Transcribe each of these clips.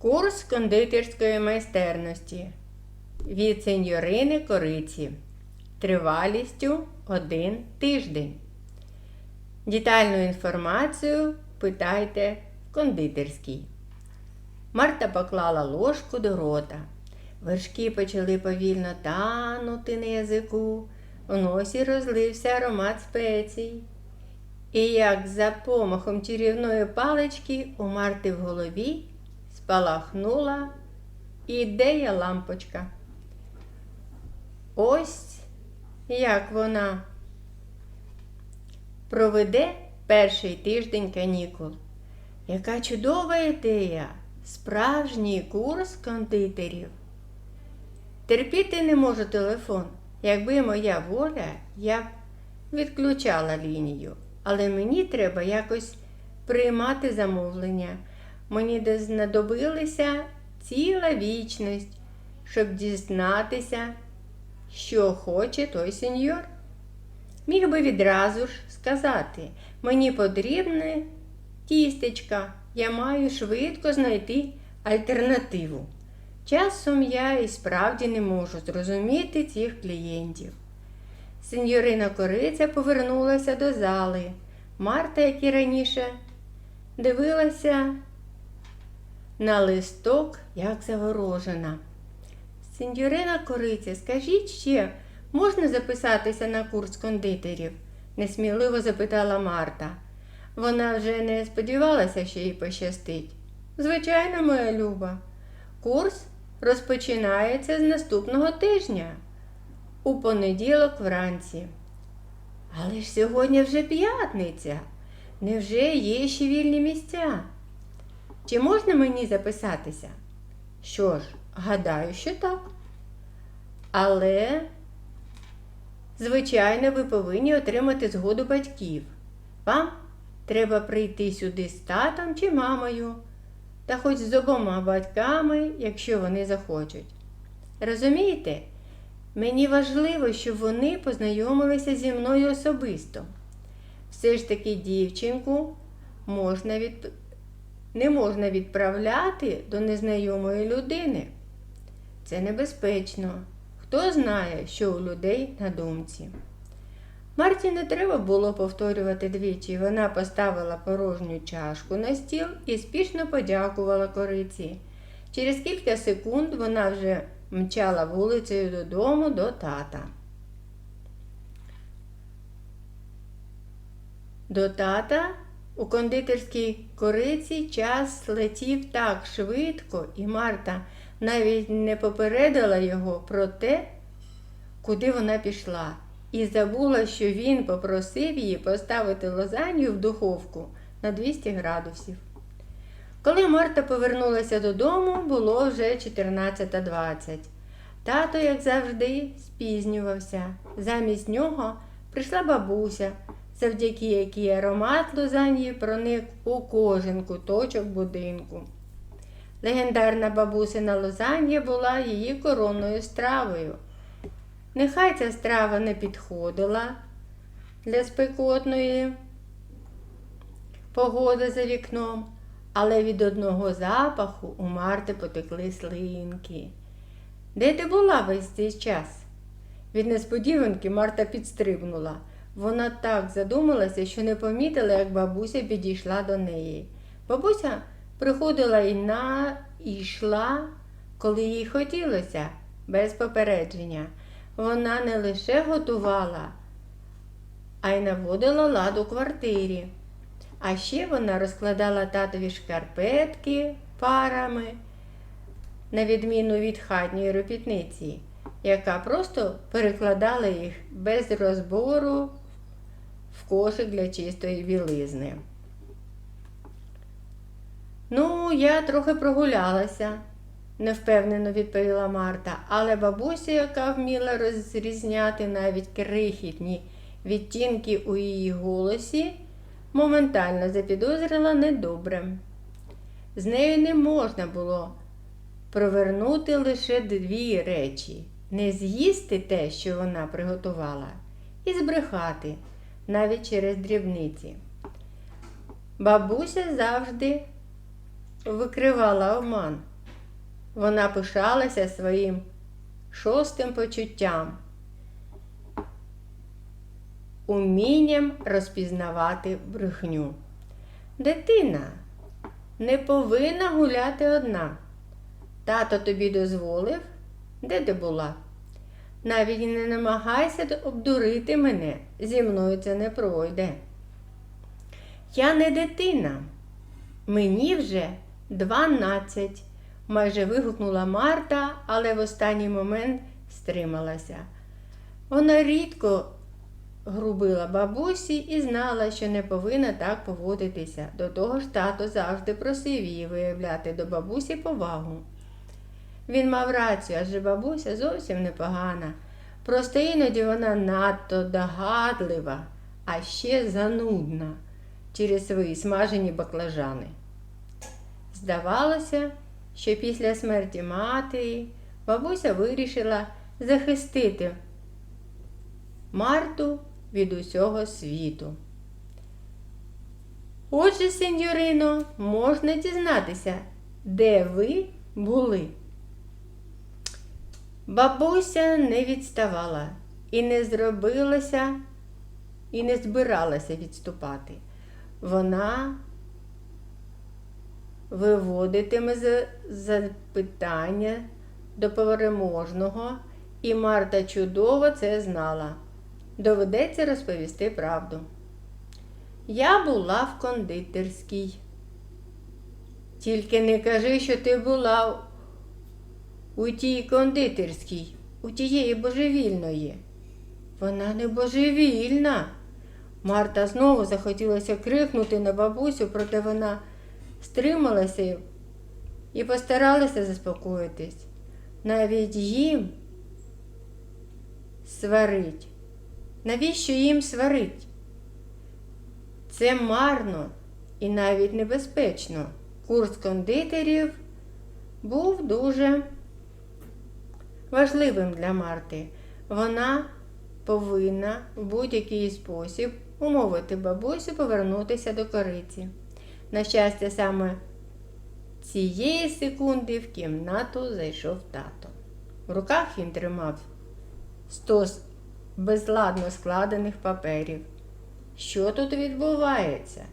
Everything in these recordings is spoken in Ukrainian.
Курс кондитерської майстерності від сеньорини Кориці тривалістю один тиждень. Детальну інформацію питайте в кондитерській. Марта поклала ложку до рота. Вершки почали повільно танути на язику, у носі розлився аромат спецій. І як за помахом чарівної палички у Марти в голові спалахнула ідея лампочка. Ось як вона проведе перший тиждень канікул. Яка чудова ідея! Справжній курс кондитерів. Терпіти не можу телефон. Якби моя воля, я б відключала лінію. Але мені треба якось приймати замовлення. Мені знадобилася ціла вічність, щоб дізнатися, що хоче той сеньор. Міг би відразу ж сказати, мені потрібне тістечка, я маю швидко знайти альтернативу. Часом я і справді не можу зрозуміти цих клієнтів. Сеньорина Кориця повернулася до зали. Марта, як і раніше, дивилася на листок, як заворожена. Сеньорина Кориця, скажіть ще, можна записатися на курс кондитерів? несміливо запитала Марта. Вона вже не сподівалася, що їй пощастить. Звичайно, моя люба, курс розпочинається з наступного тижня, у понеділок вранці. Але ж сьогодні вже п'ятниця. Невже є ще вільні місця? Чи можна мені записатися? Що ж, гадаю, що так. Але, звичайно, ви повинні отримати згоду батьків. Вам треба прийти сюди з татом чи мамою, та хоч з обома батьками, якщо вони захочуть. Розумієте, мені важливо, щоб вони познайомилися зі мною особисто. Все ж таки дівчинку можна від... не можна відправляти до незнайомої людини. Це небезпечно. Хто знає, що у людей на думці. Марті не треба було повторювати двічі. Вона поставила порожню чашку на стіл і спішно подякувала кориці. Через кілька секунд вона вже мчала вулицею додому до тата. До тата у кондитерській кориці час летів так швидко, і Марта навіть не попередила його про те, куди вона пішла, і забула, що він попросив її поставити лазанью в духовку на 200 градусів. Коли Марта повернулася додому, було вже 14.20. Тато, як завжди, спізнювався. Замість нього прийшла бабуся, завдяки якій аромат лозаньї проник у кожен куточок будинку. Легендарна бабусина лозанья була її коронною стравою. Нехай ця страва не підходила для спекотної погоди за вікном, але від одного запаху у Марти потекли слинки. Де ти була весь цей час? Від несподіванки Марта підстрибнула. Вона так задумалася, що не помітила, як бабуся підійшла до неї. Бабуся приходила і на і йшла, коли їй хотілося, без попередження. Вона не лише готувала, а й наводила лад у квартирі. А ще вона розкладала татові шкарпетки парами, на відміну від хатньої робітниці, яка просто перекладала їх без розбору кошик для чистої білизни. Ну, я трохи прогулялася, невпевнено відповіла Марта, але бабуся, яка вміла розрізняти навіть крихітні відтінки у її голосі, моментально запідозрила недобре. З нею не можна було провернути лише дві речі не з'їсти те, що вона приготувала, і збрехати навіть через дрібниці. Бабуся завжди викривала обман. Вона пишалася своїм шостим почуттям, умінням розпізнавати брехню. Дитина не повинна гуляти одна. Тато тобі дозволив, де ти була? Навіть не намагайся обдурити мене, зі мною це не пройде. Я не дитина, мені вже дванадцять, майже вигукнула Марта, але в останній момент стрималася. Вона рідко грубила бабусі і знала, що не повинна так поводитися. До того ж тато завжди просив її виявляти до бабусі повагу. Він мав рацію, адже бабуся зовсім непогана. Просто іноді вона надто догадлива, а ще занудна через свої смажені баклажани. Здавалося, що після смерті матері бабуся вирішила захистити Марту від усього світу. Отже, сеньорино, можна дізнатися, де ви були. Бабуся не відставала і не зробилася, і не збиралася відступати. Вона виводитиме запитання до переможного, і Марта чудово це знала. Доведеться розповісти правду. Я була в кондитерській. Тільки не кажи, що ти була у тій кондитерській, у тієї божевільної. Вона не божевільна. Марта знову захотілося крикнути на бабусю, проте вона стрималася і постаралася заспокоїтись. Навіть їм сварить. Навіщо їм сварить? Це марно і навіть небезпечно. Курс кондитерів був дуже важливим для Марти. Вона повинна в будь-який спосіб умовити бабусю повернутися до кориці. На щастя, саме цієї секунди в кімнату зайшов тато. В руках він тримав стос безладно складених паперів. Що тут відбувається?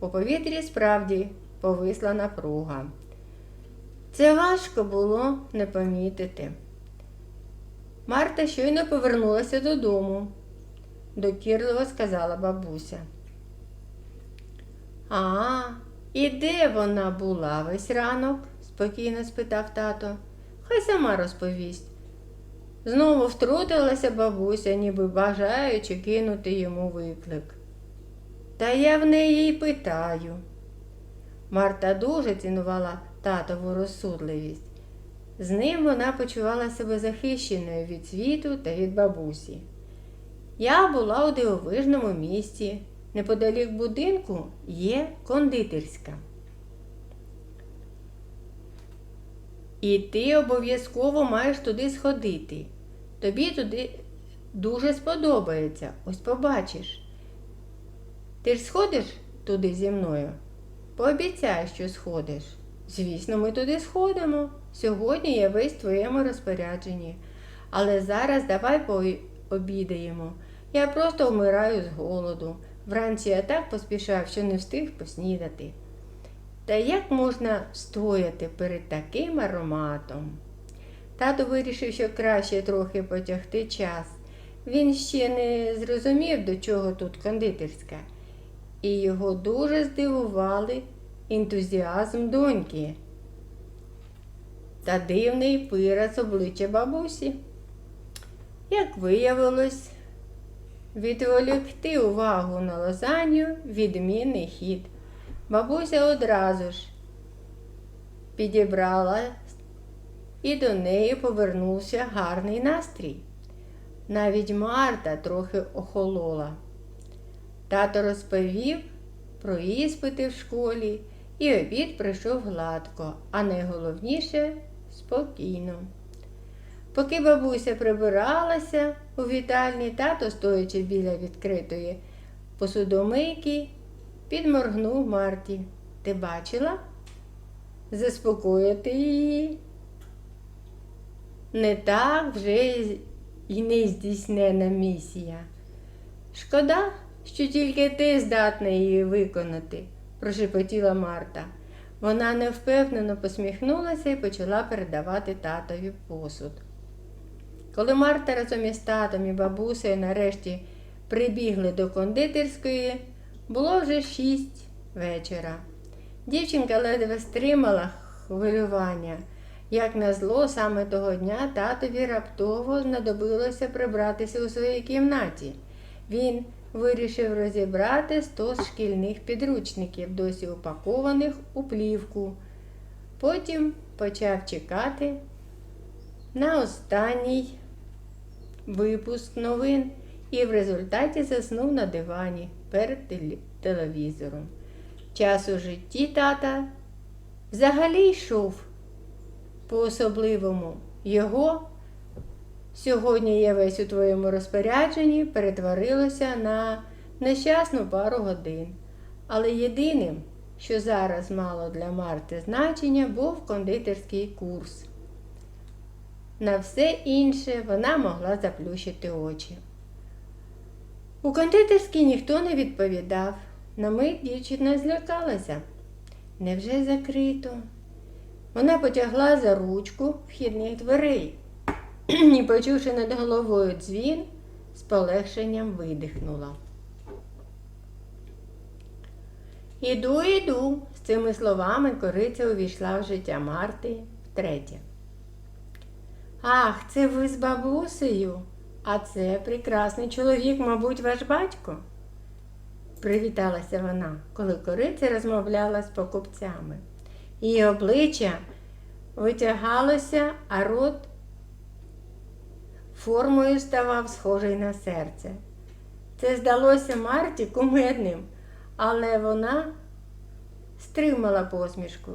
У повітрі справді повисла напруга. Це важко було не помітити. Марта щойно повернулася додому, докірливо сказала бабуся. А, і де вона була весь ранок? спокійно спитав тато. Хай сама розповість. Знову втрутилася бабуся, ніби бажаючи кинути йому виклик. Та я в неї й питаю. Марта дуже цінувала татову розсудливість. З ним вона почувала себе захищеною від світу та від бабусі. Я була у дивовижному місті. Неподалік будинку є кондитерська. І ти обов'язково маєш туди сходити. Тобі туди дуже сподобається. Ось побачиш. Ти ж сходиш туди зі мною? Пообіцяй, що сходиш. Звісно, ми туди сходимо. Сьогодні я весь в твоєму розпорядженні. Але зараз давай пообідаємо. Я просто вмираю з голоду. Вранці я так поспішав, що не встиг поснідати. Та як можна стояти перед таким ароматом? Тато вирішив, що краще трохи потягти час. Він ще не зрозумів, до чого тут кондитерська, і його дуже здивували ентузіазм доньки та дивний пираз обличчя бабусі. Як виявилось, відволікти увагу на лазанью відмінний хід. Бабуся одразу ж підібрала і до неї повернувся гарний настрій. Навіть Марта трохи охолола. Тато розповів про іспити в школі, і обід прийшов гладко, а найголовніше спокійно. Поки бабуся прибиралася у вітальні, тато, стоячи біля відкритої посудомийки, підморгнув Марті. Ти бачила? Заспокоїти її не так вже й не здійснена місія. Шкода, що тільки ти здатна її виконати, прошепотіла Марта. Вона невпевнено посміхнулася і почала передавати татові посуд. Коли Марта разом із татом і бабусею нарешті прибігли до кондитерської, було вже шість вечора. Дівчинка ледве стримала хвилювання. Як назло, саме того дня татові раптово знадобилося прибратися у своїй кімнаті. Він вирішив розібрати стос шкільних підручників, досі упакованих у плівку. Потім почав чекати на останній випуск новин і в результаті заснув на дивані перед телевізором. Час у житті тата взагалі йшов по-особливому. Його сьогодні є весь у твоєму розпорядженні, перетворилося на нещасну пару годин. Але єдиним, що зараз мало для Марти значення, був кондитерський курс. На все інше вона могла заплющити очі. У кондитерській ніхто не відповідав. На мить дівчина злякалася. Невже закрито? Вона потягла за ручку вхідних дверей і, почувши над головою дзвін, з полегшенням видихнула. Іду, іду. З цими словами кориця увійшла в життя Марти втретє. Ах, це ви з бабусею, а це прекрасний чоловік, мабуть, ваш батько. Привіталася вона, коли кориця розмовляла з покупцями. Її обличчя витягалося, а рот формою ставав схожий на серце. Це здалося Марті кумедним, але вона стримала посмішку.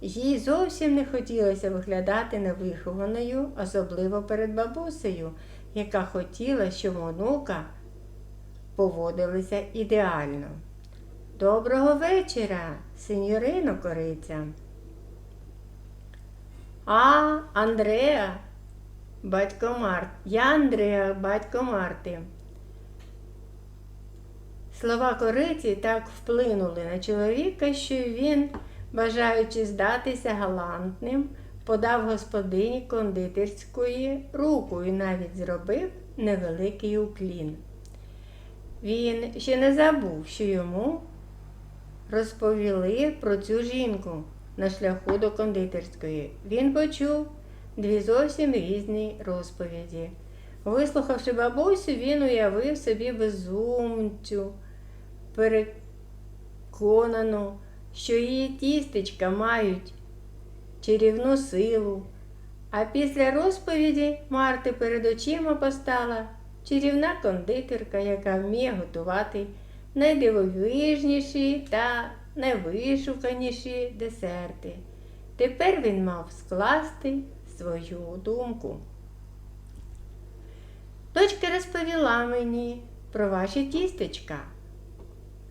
Їй зовсім не хотілося виглядати невихованою, особливо перед бабусею, яка хотіла, щоб онука поводилися ідеально. Доброго вечора, сеньорино кориця. А, Андреа, батько Март. Я Андреа, батько Марти. Слова кориці так вплинули на чоловіка, що він, бажаючи здатися галантним, подав господині кондитерської руку і навіть зробив невеликий уклін. Він ще не забув, що йому розповіли про цю жінку на шляху до кондитерської. Він почув дві зовсім різні розповіді. Вислухавши бабусю, він уявив собі безумцю, переконану, що її тістечка мають чарівну силу. А після розповіді Марти перед очима постала чарівна кондитерка, яка вміє готувати найдивовижніші та найвишуканіші десерти. Тепер він мав скласти свою думку. Дочка розповіла мені про ваші тістечка.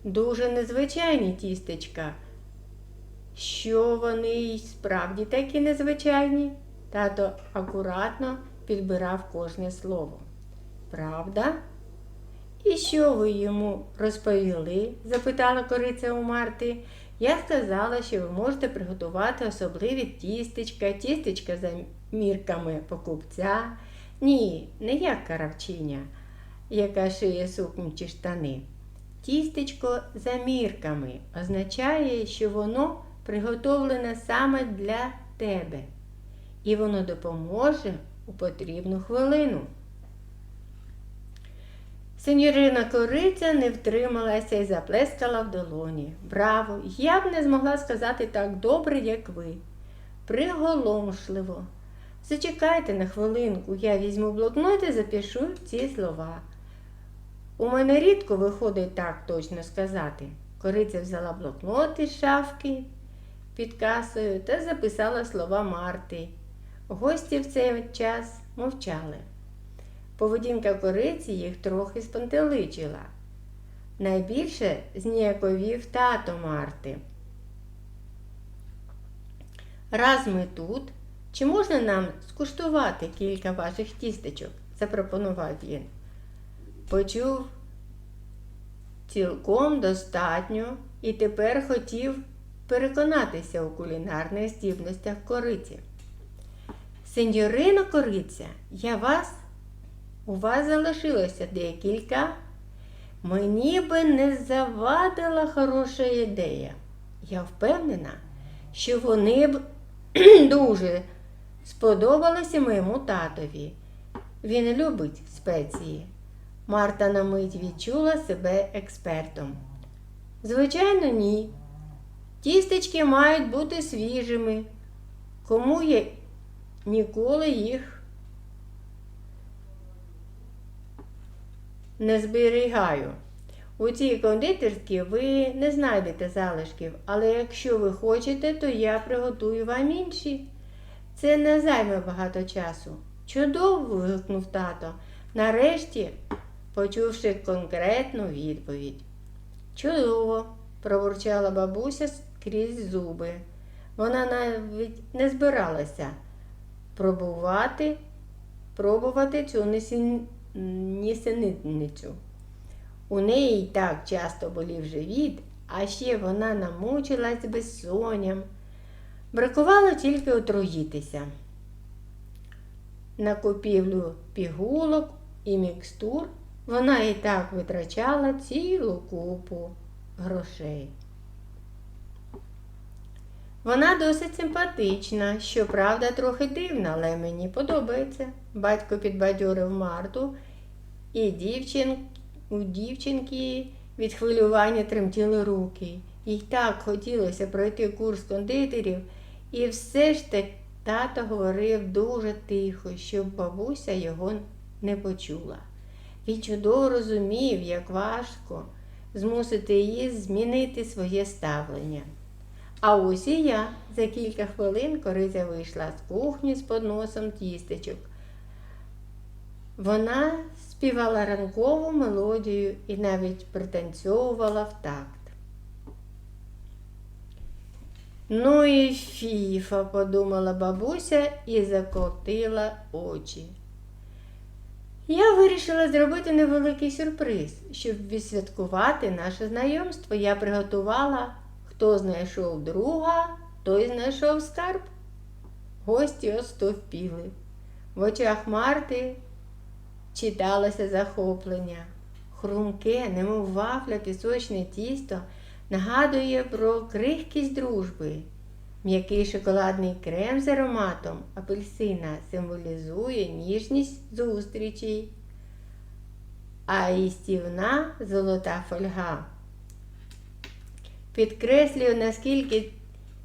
Дуже незвичайні тістечка. Що вони й справді такі незвичайні? Тато акуратно підбирав кожне слово. Правда? І що ви йому розповіли? запитала кориця у Марти. Я сказала, що ви можете приготувати особливі тістечка, тістечка за мірками покупця. Ні, не як каравчиня, яка шиє сукню чи штани. Тістечко за мірками означає, що воно приготовлене саме для тебе, і воно допоможе у потрібну хвилину. Сеньорина кориця не втрималася і заплескала в долоні. Браво! Я б не змогла сказати так добре, як ви. Приголомшливо. Зачекайте на хвилинку, я візьму блокнот і запишу ці слова. У мене рідко виходить так точно сказати. Кориця взяла блокнот із шафки під касою та записала слова Марти. Гості в цей час мовчали. Поведінка кориці їх трохи спантеличила. Найбільше зніяковів тато Марти. Раз ми тут, чи можна нам скуштувати кілька ваших тістечок? запропонував він. Почув цілком достатньо і тепер хотів переконатися у кулінарних здібностях кориці. Сеньорино кориця, я вас, у вас залишилося декілька. Мені би не завадила хороша ідея. Я впевнена, що вони б дуже сподобалися моєму татові. Він любить спеції. Марта на мить відчула себе експертом. Звичайно, ні. Тістечки мають бути свіжими. Кому я ніколи їх не зберігаю. У цій кондитерській ви не знайдете залишків, але якщо ви хочете, то я приготую вам інші. Це не займе багато часу. Чудово. вигукнув тато, нарешті почувши конкретну відповідь. Чудово, пробурчала бабуся крізь зуби. Вона навіть не збиралася пробувати, пробувати цю несін- нісенітницю. У неї й так часто болів живіт, а ще вона намучилась безсонням. Бракувало тільки отруїтися. На купівлю пігулок і мікстур вона і так витрачала цілу купу грошей. Вона досить симпатична, щоправда, трохи дивна, але мені подобається. Батько підбадьорив Марту, і дівчин, у дівчинки від хвилювання тремтіли руки. Їй так хотілося пройти курс кондитерів, і все ж таки тато говорив дуже тихо, щоб бабуся його не почула. Він чудово розумів, як важко змусити її змінити своє ставлення. А ось і я за кілька хвилин кориця вийшла з кухні з подносом тістечок. Вона співала ранкову мелодію і навіть пританцьовувала в такт. Ну і фіфа, подумала бабуся і закотила очі. Я вирішила зробити невеликий сюрприз, щоб відсвяткувати наше знайомство. Я приготувала, хто знайшов друга, той знайшов скарб. Гості остовпіли. В очах Марти читалося захоплення. Хрумке, немов вафля, пісочне тісто нагадує про крихкість дружби. М'який шоколадний крем з ароматом апельсина символізує ніжність зустрічей, а їстівна золота фольга підкреслює, наскільки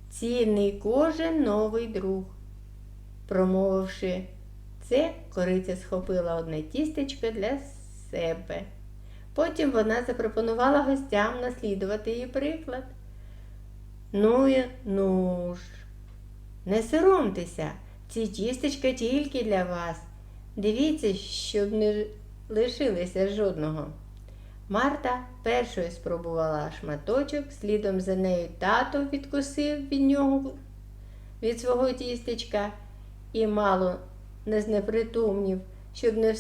цінний кожен новий друг. Промовивши це, кориця схопила одне тістечко для себе. Потім вона запропонувала гостям наслідувати її приклад. Ну, і- ну ж, не соромтеся, ці тістечка тільки для вас. Дивіться, щоб не лишилося жодного. Марта першою спробувала шматочок, слідом за нею тато відкусив від нього від свого тістечка і мало не знепритомнів, щоб не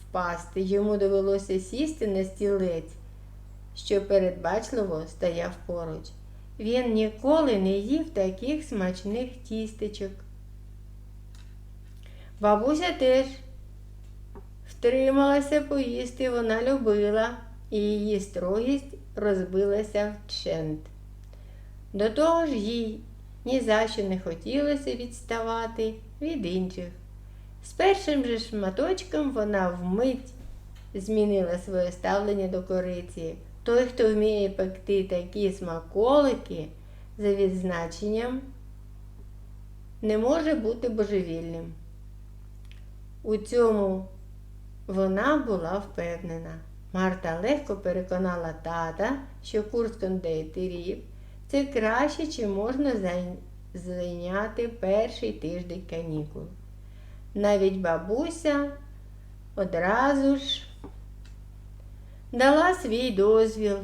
впасти. Йому довелося сісти на стілець, що передбачливо стояв поруч. Він ніколи не їв таких смачних тістечок. Бабуся теж втрималася поїсти, вона любила, і її строгість розбилася вчент. До того ж їй ні за що не хотілося відставати від інших. З першим же шматочком вона вмить змінила своє ставлення до кориці. Той, хто вміє пекти такі смаколики за відзначенням, не може бути божевільним. У цьому вона була впевнена. Марта легко переконала тата, що курс кондитерів це краще, чим можна зайняти перший тиждень канікул. Навіть бабуся одразу ж дала свій дозвіл,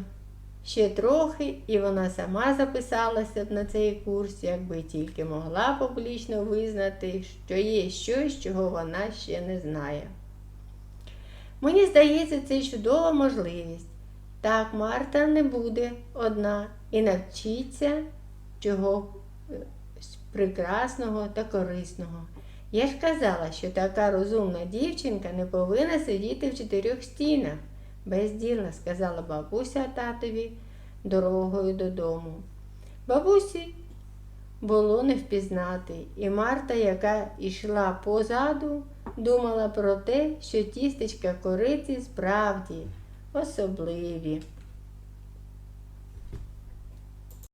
Ще трохи, і вона сама записалася б на цей курс, якби тільки могла публічно визнати, що є щось, чого вона ще не знає. Мені здається, це чудова можливість. Так Марта не буде одна і навчиться чого е, прекрасного та корисного. Я ж казала, що така розумна дівчинка не повинна сидіти в чотирьох стінах. Без діла, сказала бабуся татові дорогою додому. Бабусі було не впізнати, і Марта, яка йшла позаду, думала про те, що тістечка кориці справді особливі.